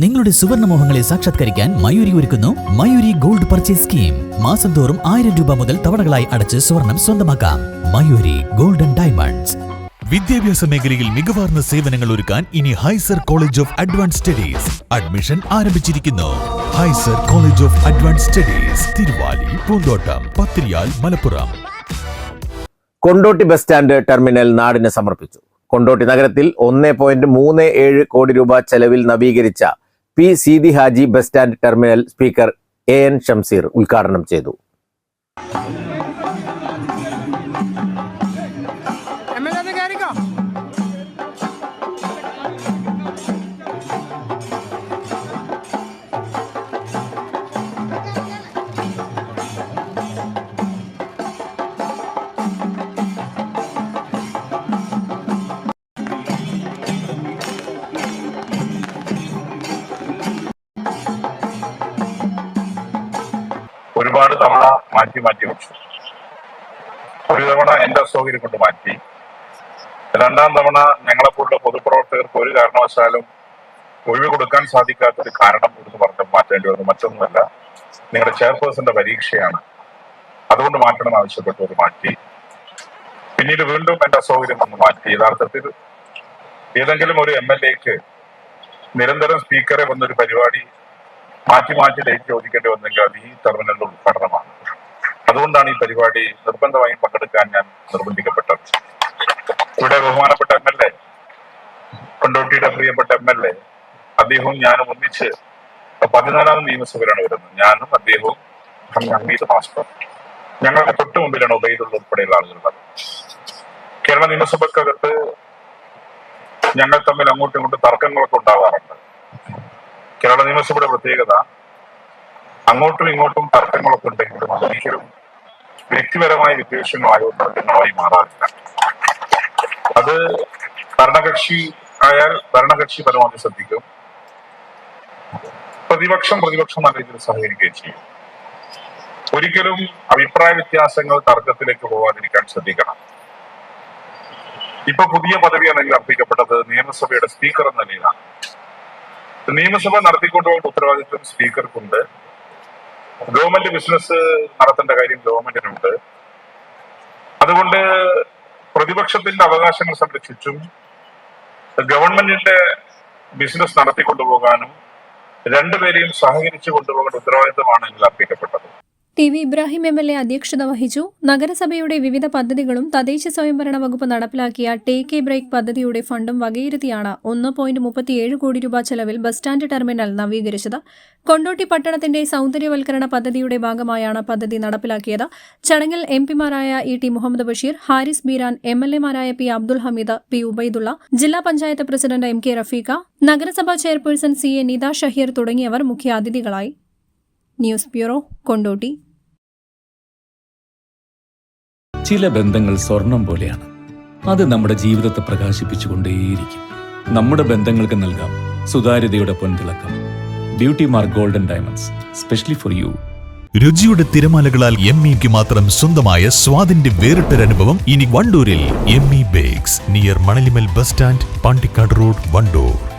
നിങ്ങളുടെ സുവർണ മോഹങ്ങളെ സാക്ഷാത്കരിക്കാൻ മയൂരി ഒരുക്കുന്നു മയൂരി ഗോൾഡ് പർച്ചേസ് സ്കീം. മാസം തോറും ആയിരം രൂപ മുതൽ തവണകളായി അടച്ച് സ്വർണം സ്വന്തമാക്കാം. Mayuri golden diamonds. വിദ്യാഭ്യാസ മേഖലയിൽ മികവാർന്ന സേവനങ്ങൾ ഒരുക്കാൻ ഇനി ഹൈസർ college of advance studies admission ആരംഭിച്ചിരിക്കുന്നു. ഹൈസർ college of advance studies Thiruvali Poonthottam Pathiriyal Malappuram. Kondotty bus stand terminal നാടിന് സമർപ്പിച്ചു. കൊണ്ടോട്ടി നഗരത്തിൽ ഒന്ന് പോയിന്റ് മൂന്ന് ഏഴ് കോടി രൂപ ചെലവിൽ നവീകരിച്ച P Seethi Haji bus stand terminal speaker A N Shamseer ഉദ്ഘാടനം ചെയ്തു. എം എൽ എ കയറിക്കോ ഒരുപാട് തവണ മാറ്റി മാറ്റി വെച്ചു. ഒരു തവണ എന്റെ അസൗകര്യം കൊണ്ട് മാറ്റി. രണ്ടാം തവണ ഞങ്ങളെ ഞങ്ങളെപ്പോലുള്ള പൊതുപ്രവർത്തകർക്ക് ഒരു കാരണവശാലും ഒഴിവ് കൊടുക്കാൻ സാധിക്കാത്ത ഒരു കാരണം എന്ന് പറഞ്ഞ് മാറ്റേണ്ടി വന്നു. മറ്റൊന്നുമല്ല നിങ്ങളുടെ ചെയർപേഴ്സന്റെ പരീക്ഷയാണ്. അതുകൊണ്ട് മാറ്റണം ആവശ്യപ്പെട്ടു അത് മാറ്റി. പിന്നീട് വീണ്ടും എന്റെ അസൗകര്യം ഒന്ന് മാറ്റി. യഥാർത്ഥത്തിൽ ഏതെങ്കിലും ഒരു എം എൽ എക്ക് നിരന്തരം സ്പീക്കറെ വന്നൊരു പരിപാടി മാറ്റി മാറ്റി ഡേറ്റ് ചോദിക്കേണ്ടി വന്നെങ്കിൽ അത് ഈ ടെർമിനലിന്റെ ഉദ്ഘാടനമാണ് അതുകൊണ്ടാണ് ഈ പരിപാടി നിർബന്ധമായും പങ്കെടുക്കാൻ ഞാൻ നിർബന്ധിക്കപ്പെട്ടത്. ഇവിടെ ബഹുമാനപ്പെട്ട എം എൽ എ കൊണ്ടോട്ടിയുടെ പ്രിയപ്പെട്ട എം എൽ എ അദ്ദേഹവും ഞാനും ഒന്നിച്ച് പതിനാലാം നിയമസഭയിലാണ് വരുന്നത്. ഞാനും അദ്ദേഹവും ഹമീദ് മാസ്റ്റർ ഞങ്ങളുടെ തൊട്ട് മുമ്പിലാണ് ഉബൈദുള്ള ഉൾപ്പെടെയുള്ള ആളുകളുള്ളത്. കേരള നിയമസഭക്കകത്ത് ഞങ്ങൾ തമ്മിൽ അങ്ങോട്ടും ഇങ്ങോട്ടും തർക്കങ്ങളൊക്കെ ഉണ്ടാവാറുണ്ട്. കേരള നിയമസഭയുടെ പ്രത്യേകത അങ്ങോട്ടും ഇങ്ങോട്ടും തർക്കങ്ങളൊക്കെ ഉണ്ടെങ്കിലും അതൊരിക്കലും വ്യക്തിപരമായ വിദ്വേഷങ്ങളായോ തർക്കങ്ങളായി മാറാറില്ല. അത് ഭരണകക്ഷി ആയാൽ ഭരണകക്ഷി പരമാവധി ശ്രദ്ധിക്കും. പ്രതിപക്ഷം പ്രതിപക്ഷം നല്ല രീതിയിൽ സഹകരിക്കുകയും ചെയ്യും. ഒരിക്കലും അഭിപ്രായ വ്യത്യാസങ്ങൾ തർക്കത്തിലേക്ക് പോകാതിരിക്കാൻ ശ്രദ്ധിക്കണം. ഇപ്പൊ പുതിയ പദവിയാണെങ്കിൽ അർപ്പിക്കപ്പെട്ടത് നിയമസഭയുടെ സ്പീക്കർ എന്ന നിലയിലാണ്. നിയമസഭ നടത്തിക്കൊണ്ടുപോകേണ്ട ഉത്തരവാദിത്വം സ്പീക്കർക്കുണ്ട്. ഗവൺമെന്റ് ബിസിനസ് നടത്തേണ്ട കാര്യം ഗവൺമെന്റിനുണ്ട്. അതുകൊണ്ട് പ്രതിപക്ഷത്തിന്റെ അവകാശങ്ങൾ സംരക്ഷിച്ചും ഗവൺമെന്റിന്റെ ബിസിനസ് നടത്തിക്കൊണ്ടുപോകാനും രണ്ടുപേരെയും സഹകരിച്ചു കൊണ്ടുപോകേണ്ട ഉത്തരവാദിത്തമാണ് ഇതിൽ അർപ്പിക്കപ്പെട്ടത്. T V Ibrahim M L A അധ്യക്ഷത വഹിച്ചു. നഗരസഭയുടെ വിവിധ പദ്ധതികളും തദ്ദേശ സ്വയംഭരണ വകുപ്പ് നടപ്പിലാക്കിയ ടേക്ക് എ ബ്രേക്ക് പദ്ധതിയുടെ ഫണ്ടും വകയിരുത്തിയാണ് ഒന്ന് പോയിന്റ് മുപ്പത്തിയേഴ് കോടി രൂപ ചെലവിൽ ബസ് സ്റ്റാൻഡ് ടെർമിനൽ നവീകരിച്ചത്. കൊണ്ടോട്ടി പട്ടണത്തിന്റെ സൗന്ദര്യവൽക്കരണ പദ്ധതിയുടെ ഭാഗമായാണ് പദ്ധതി നടപ്പിലാക്കിയത്. ചടങ്ങിൽ M പിമാരായ E T Muhammad Basheer Haris Beeran M L എമാരായ P Abdul Hameed P Ubaidullah ജില്ലാ panchayat president M K Rafeeqa നഗരസഭാ chairperson C A Nitha Shaheer തുടങ്ങിയവർ മുഖ്യാതിഥികളായി. News bureau Kondotty. ചില ബന്ധങ്ങൾ സ്വർണം പോലെയാണ്. അത് നമ്മുടെ ജീവിതത്തെ പ്രകാശിപ്പിച്ചുകൊണ്ടേയിരിക്കും. നമ്മുടെ ബന്ധങ്ങൾക്ക് നൽകാം സുതാര്യതയുടെ പൊൻതിളക്കം. Beauty mark golden diamonds specially for you രുചിയുടെ തിരമാലകളാൽ എം ഇക്ക് മാത്രം സ്വന്തമായ സ്വാദിന്റെ വേറിട്ടൊരനുഭവം ഇനി വണ്ടൂരിൽ M E bakes near Manalimal bus stand Pandikkad road Wandoor.